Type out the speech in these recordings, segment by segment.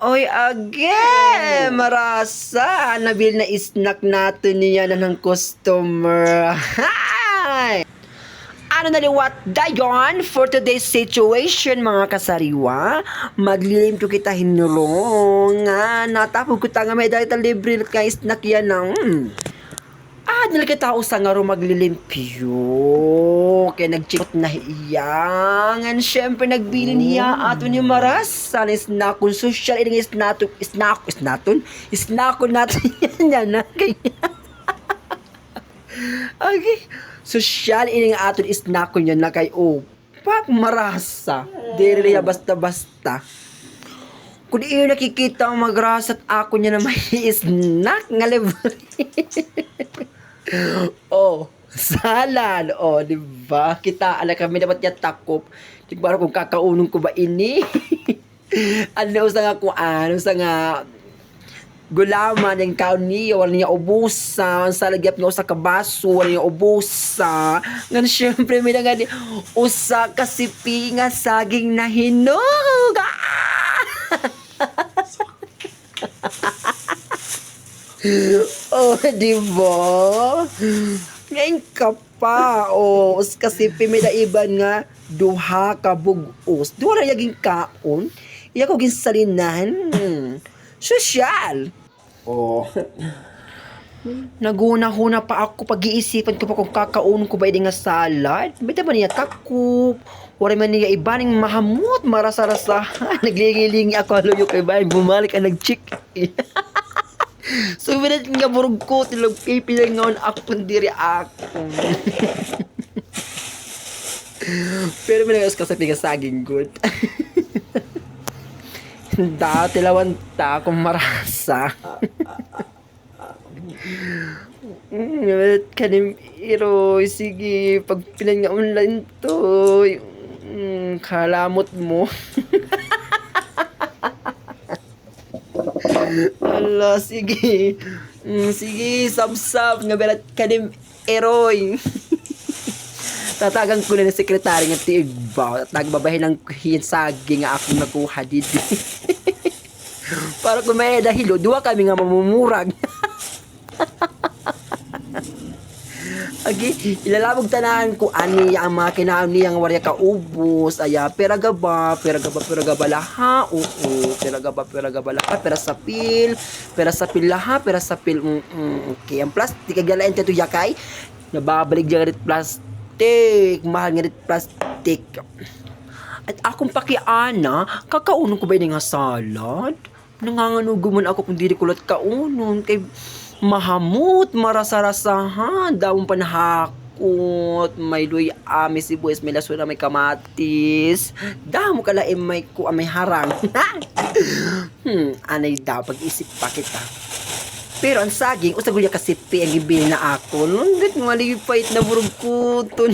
Oy, again! Marasa! Nabil na snack natin niya na ng customer. Hi! Ano na liwat dayon for today's situation mga kasariwa? Maglilim to kita hinulong nga natapog ko ta nga may dahil libre ka snack yan ng. Ah, dili kita usa nga ro maglilimpyo. Kaya nagchikot na iyangan. Siyempre, nagbilin hiya ato ni Maras. Sana isnakon social. Ining isnato, isnak, isnaton? Isnakon natin yan, yan na. Kaya, okay. Social, ining aton isnakon yan na kay Opak Marasa. Dili niya basta-basta. Kung iyo nakikita ang magrasat ako niya na may snack nga libre. oh, salad. Oh, di ba? Kita ala kami dapat niya takop. Di kung kakaunong ko ba ini? ano sa nga kung ano sa nga gulaman yung kaon niya, wala niya ubusa, sa lagyap nga usa ka baso, wala niya ubusa. Ngan syempre may nga di, usa ka sipi nga saging na hinog. oh, di ba? Ngayon ka pa, oh, us kasi pimidaiban nga duha ka bugos. Duha na yaging kaon. Iya ko ginsalinan. Sosyal. Oh. Naguna-huna pa ako pag-iisipan ko pa kung kakaon ko ba ini nga salad. Bita ba niya takop? Wala man niya ibaning mahamot, marasa-rasa. Naglilingi ako haluyo kay bahay. Bumalik ang nag-chick. so, minat nga burog ko, tilog kay pinangaon ako kung diri ako. Pero minagas ka sa pigasaging good. Dati lawan ta akong marasa. Mm, kanim iro sige pag pinan nga online to mm, kalamot mo Ala, sige. Mm, sige, sab-sab nga belat kanim eroy. Tatagan ko na ng sekretary nga tiigba. Tagbabahin ng hinsagi nga akong nakuha dito. Para kung may dahilo, duwa kami nga mamumurag. Agi, ilalabog tanahan ko ani ang mga kinaon niyang warya ka ubos aya pera gaba pera gaba pera gaba laha oo pera gaba pera gaba laha pera sa pil pera sa pil laha pera sa pil okay ang plastic agalain to yakay nababalik dyan rit plastic mahal nga rit plastic. At akong pakiana kakaunon ko ba yun nga salad? Nanganganugo man ako kung dili kulat kaunon kay mahamot, marasa-rasahan, dawong panahakot, may luy ami sibuyas, may lasuna, may kamatis, damo kala eh, may ku may harang. hmm, anay daw, pag-isip pa kita. Pero ang saging, usag gulya kasi pi ang gibili na ako. Nundit malipait na burog kuton.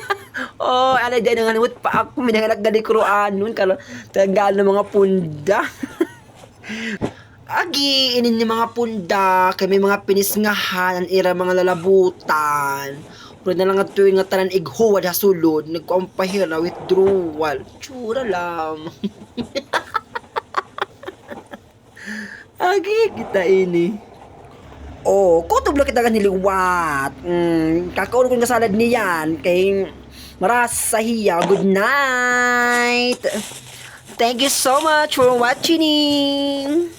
oh, anay dahil nanganimot pa ako. Minanganak gali kuruan nun. Kala, tagal ng mga punda. Agi, inin ni mga punda, kay may mga pinisngahan, ang ira mga lalabutan. Pero na lang tuwing nga tanan ighuwad ha sulod, nagkuampahira, withdrawal. Tsura lang. Agi, kita ini. Oh, kutob lang kita niliwat. Mm, kakaon ko nga salad niyan, kay maras sa hiya. Good night. Thank you so much for watching.